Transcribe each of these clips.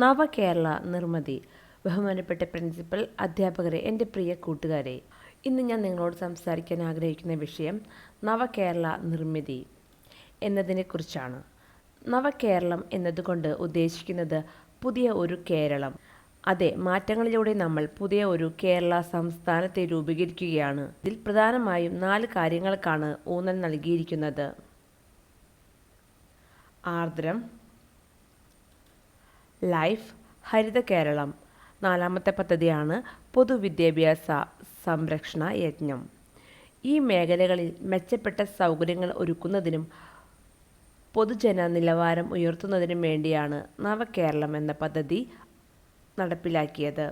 നവകേരള നിർമ്മിതി. ബഹുമാനപ്പെട്ട പ്രിൻസിപ്പൽ അധ്യാപകരെ എന്റെ പ്രിയ കൂട്ടുകാരെ ഇന്ന് ഞാൻ നിങ്ങളോട് സംസാരിക്കാൻ ആഗ്രഹിക്കുന്ന വിഷയം നവകേരള നിർമ്മിതി എന്നതിനെക്കുറിച്ചാണ്. നവകേരളം എന്നതുകൊണ്ട് ഉദ്ദേശിക്കുന്നത് പുതിയ ഒരു കേരളം. അതെ മാറ്റങ്ങളിലൂടെ നമ്മൾ പുതിയ ഒരു കേരള സംസ്ഥാനത്തെ രൂപീകരിക്കുകയാണ്. ഇതിൽ പ്രധാനമായും നാല് കാര്യങ്ങൾക്കാണ് ഊന്നൽ നൽകിയിരിക്കുന്നത്. ആർദ്രം ലൈഫ് ഹരിത കേരളം. നാലാമത്തെ പദ്ധതിയാണ് പൊതുവിദ്യാഭ്യാസ സംരക്ഷണ യജ്ഞം. ഈ മേഖലകളിൽ മെച്ചപ്പെട്ട സൗകര്യങ്ങൾ ഒരുക്കുന്നതിനും പൊതുജന നിലവാരം ഉയർത്തുന്നതിനും വേണ്ടിയാണ് നവകേരളം എന്ന പദ്ധതി നടപ്പിലാക്കിയത്.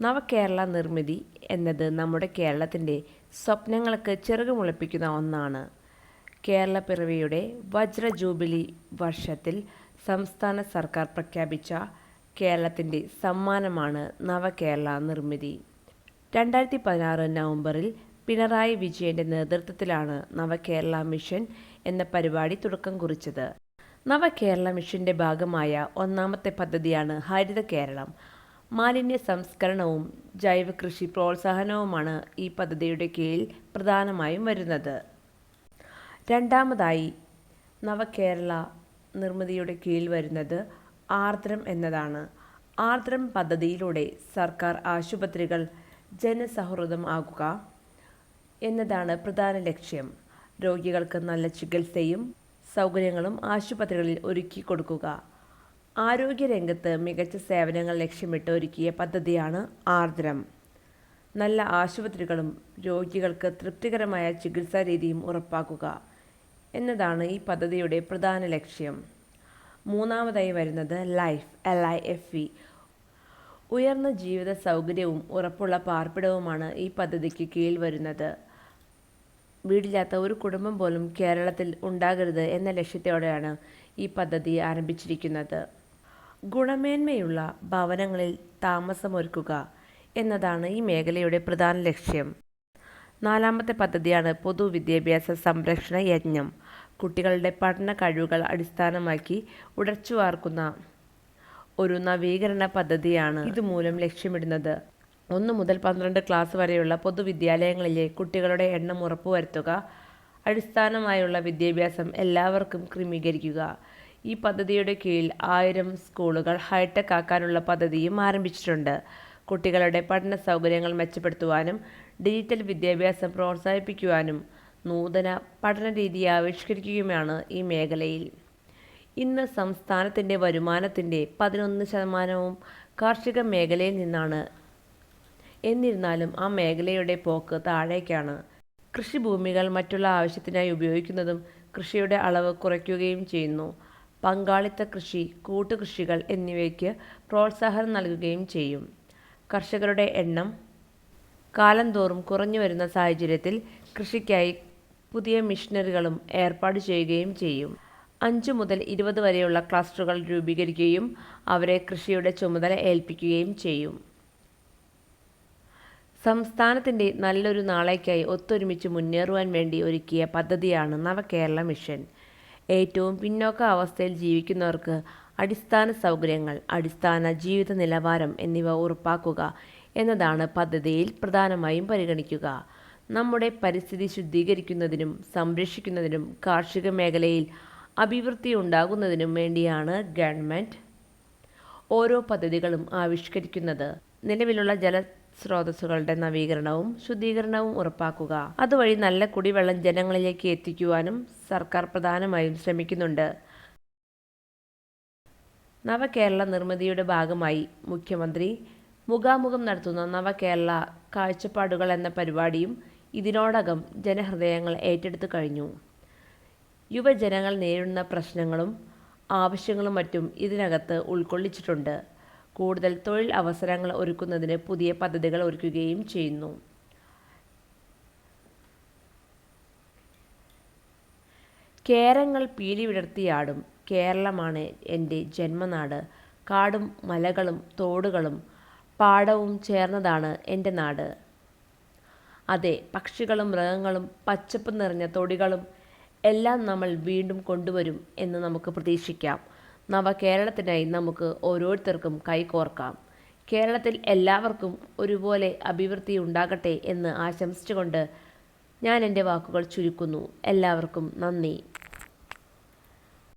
നവകേരള നിർമ്മിതി എന്നത് നമ്മുടെ കേരളത്തിന്റെ സ്വപ്നങ്ങൾക്ക് ചിറകുമുളപ്പിക്കുന്ന ഒന്നാണ്. കേരളപ്പിറവിയുടെ വജ്ര ജൂബിലി വർഷത്തിൽ സംസ്ഥാന സർക്കാർ പ്രഖ്യാപിച്ച കേരളത്തിന്റെ സമ്മാനമാണ് നവകേരള നിർമ്മിതി. രണ്ടായിരത്തി പതിനാറ് നവംബറിൽ പിണറായി വിജയന്റെ നേതൃത്വത്തിലാണ് നവകേരള മിഷൻ എന്ന പരിപാടി തുടക്കം കുറിച്ചത്. നവകേരള മിഷന്റെ ഭാഗമായ ഒന്നാമത്തെ പദ്ധതിയാണ് ഹരിത കേരളം. മാലിന്യ സംസ്കരണവും ജൈവ കൃഷി പ്രോത്സാഹനവുമാണ് ഈ പദ്ധതിയുടെ കീഴിൽ പ്രധാനമായും വരുന്നത്. രണ്ടാമതായി നവകേരള നിർമ്മിതിയുടെ കീഴിൽ വരുന്നത് ആർദ്രം എന്നതാണ്. ആർദ്രം പദ്ധതിയിലൂടെ സർക്കാർ ആശുപത്രികൾ ജനസൗഹൃദം ആകുക എന്നതാണ് പ്രധാന ലക്ഷ്യം. രോഗികൾക്ക് നല്ല ചികിത്സയും സൗകര്യങ്ങളും ആശുപത്രികളിൽ ഒരുക്കി കൊടുക്കുക. ആരോഗ്യരംഗത്ത് മികച്ച സേവനങ്ങൾ ലക്ഷ്യമിട്ട് ഒരുക്കിയ പദ്ധതിയാണ് ആർദ്രം. നല്ല ആശുപത്രികളും രോഗികൾക്ക് തൃപ്തികരമായ ചികിത്സാ രീതിയും ഉറപ്പാക്കുക. എന്നതാണ് ഈ പദ്ധതിയുടെ പ്രധാന ലക്ഷ്യം. മൂന്നാമതായി വരുന്നത് life L I F E ഉയർന്ന ജീവിത സൗകര്യവും ഉറപ്പുള്ള പാർപ്പിടവുമാണ് ഈ പദ്ധതിക്ക് കീഴിൽ വരുന്നത്. വീടില്ലാത്ത ഒരു കുടുംബം പോലും കേരളത്തിൽ ഉണ്ടാകരുത് എന്ന ലക്ഷ്യത്തോടെയാണ് ഈ പദ്ധതി ആരംഭിച്ചിരിക്കുന്നത്. ഗുണമേന്മയുള്ള ഭവനങ്ങളിൽ താമസമൊരുക്കുക എന്നതാണ് ഈ മേഖലയുടെ പ്രധാന ലക്ഷ്യം. നാലാമത്തെ പദ്ധതിയാണ് പൊതുവിദ്യാഭ്യാസ സംരക്ഷണ യജ്ഞം. കുട്ടികളുടെ പഠന കഴിവുകൾ അടിസ്ഥാനമാക്കി ഉടച്ചുവാർക്കുന്ന ഒരു നവീകരണ പദ്ധതിയാണ് ഇതുമൂലം ലക്ഷ്യമിടുന്നത്. ഒന്ന് മുതൽ പന്ത്രണ്ട് ക്ലാസ് വരെയുള്ള പൊതുവിദ്യാലയങ്ങളിലെ കുട്ടികളുടെ എണ്ണം ഉറപ്പുവരുത്തുക അടിസ്ഥാനമായുള്ള വിദ്യാഭ്യാസം എല്ലാവർക്കും ക്രമീകരിക്കുക. ഈ പദ്ധതിയുടെ കീഴിൽ ആയിരം സ്കൂളുകൾ ഹൈടെക് ആക്കാനുള്ള പദ്ധതിയും ആരംഭിച്ചിട്ടുണ്ട്. കുട്ടികളുടെ പഠന സൗകര്യങ്ങൾ മെച്ചപ്പെടുത്തുവാനും ഡിജിറ്റൽ വിദ്യാഭ്യാസം പ്രോത്സാഹിപ്പിക്കുവാനും നൂതന പഠന രീതി ആവിഷ്കരിക്കുകയുമാണ് ഈ മേഖലയിൽ. ഇന്ന് സംസ്ഥാനത്തിന്റെ വരുമാനത്തിന്റെ പതിനൊന്ന് ശതമാനവും കാർഷിക മേഖലയിൽ നിന്നാണ്. എന്നിരുന്നാലും ആ മേഖലയുടെ പോക്ക് താഴേക്കാണ്. കൃഷിഭൂമികൾ മറ്റുള്ള ആവശ്യത്തിനായി ഉപയോഗിക്കുന്നതും കൃഷിയുടെ അളവ് കുറയ്ക്കുകയും ചെയ്യുന്നു. പങ്കാളിത്ത കൃഷി കൂട്ടുകൃഷികൾ എന്നിവയ്ക്ക് പ്രോത്സാഹനം നൽകുകയും ചെയ്യും. കർഷകരുടെ എണ്ണം കാലം തോറും കുറഞ്ഞു വരുന്ന സാഹചര്യത്തിൽ കൃഷിക്കായി പുതിയ മിഷനറികളും ഏർപ്പാട് ചെയ്യുകയും ചെയ്യും. അഞ്ചു മുതൽ ഇരുപത് വരെയുള്ള ക്ലസ്റ്ററുകൾ രൂപീകരിക്കുകയും അവരെ കൃഷിയുടെ ചുമതല ഏൽപ്പിക്കുകയും ചെയ്യും. സംസ്ഥാനത്തിന്റെ നല്ലൊരു നാളേക്കായി ഒത്തൊരുമിച്ച് മുന്നേറുവാൻ വേണ്ടി ഒരുക്കിയ പദ്ധതിയാണ് നവകേരള മിഷൻ. ഏറ്റവും പിന്നോക്ക അവസ്ഥയിൽ ജീവിക്കുന്നവർക്ക് അടിസ്ഥാന സൗകര്യങ്ങൾ അടിസ്ഥാന ജീവിത നിലവാരം എന്നിവ ഉറപ്പാക്കുക എന്നതാണ് പദ്ധതിയിൽ പ്രധാനമായും പരിഗണിക്കുക. നമ്മുടെ പരിസ്ഥിതി ശുദ്ധീകരിക്കുന്നതിനും സംരക്ഷിക്കുന്നതിനും കാർഷിക മേഖലയിൽ അഭിവൃദ്ധി ഉണ്ടാകുന്നതിനും വേണ്ടിയാണ് ഗവൺമെന്റ് ഓരോ പദ്ധതികളും ആവിഷ്കരിക്കുന്നത്. നിലവിലുള്ള ജലസ്രോതസ്സുകളുടെ നവീകരണവും ശുദ്ധീകരണവും ഉറപ്പാക്കുക. അതുവഴി നല്ല കുടിവെള്ളം ജനങ്ങളിലേക്ക് എത്തിക്കുവാനും സർക്കാർ പ്രധാനമായും ശ്രമിക്കുന്നുണ്ട്. നവകേരള നിർമ്മിതിയുടെ ഭാഗമായി മുഖ്യമന്ത്രി മുഖാമുഖം നടത്തുന്ന നവകേരള കാഴ്ചപ്പാടുകൾ എന്ന പരിപാടിയും ഇതിനോടകം ജനഹൃദയങ്ങൾ ഏറ്റെടുത്തു കഴിഞ്ഞു. യുവജനങ്ങൾ നേരിടുന്ന പ്രശ്നങ്ങളും ആവശ്യങ്ങളും മറ്റും ഇതിനകത്ത് ഉൾക്കൊള്ളിച്ചിട്ടുണ്ട്. കൂടുതൽ തൊഴിൽ അവസരങ്ങൾ ഒരുക്കുന്നതിന് പുതിയ പദ്ധതികൾ ഒരുക്കുകയും ചെയ്യുന്നു. കേരങ്ങൾ പീലി വിടർത്തിയാടും കേരളമാണ് എന്റെ ജന്മനാട്. കാടും മലകളും തോടുകളും പാടവും ചേർന്നതാണ് എന്റെ നാട്. അതെ പക്ഷികളും മൃഗങ്ങളും പച്ചപ്പ് നിറഞ്ഞ തൊടികളും എല്ലാം നമ്മൾ വീണ്ടും കൊണ്ടുവരും എന്ന് നമുക്ക് പ്രതീക്ഷിക്കാം. നവ കേരളത്തിനായി നമുക്ക് ഓരോരുത്തർക്കും കൈകോർക്കാം. കേരളത്തിൽ എല്ലാവർക്കും ഒരുപോലെ അഭിവൃദ്ധി ഉണ്ടാകട്ടെ എന്ന് ആശംസിച്ചുകൊണ്ട് ഞാൻ എന്റെ വാക്കുകൾ ചുരുക്കുന്നു. എല്ലാവർക്കും നന്ദി.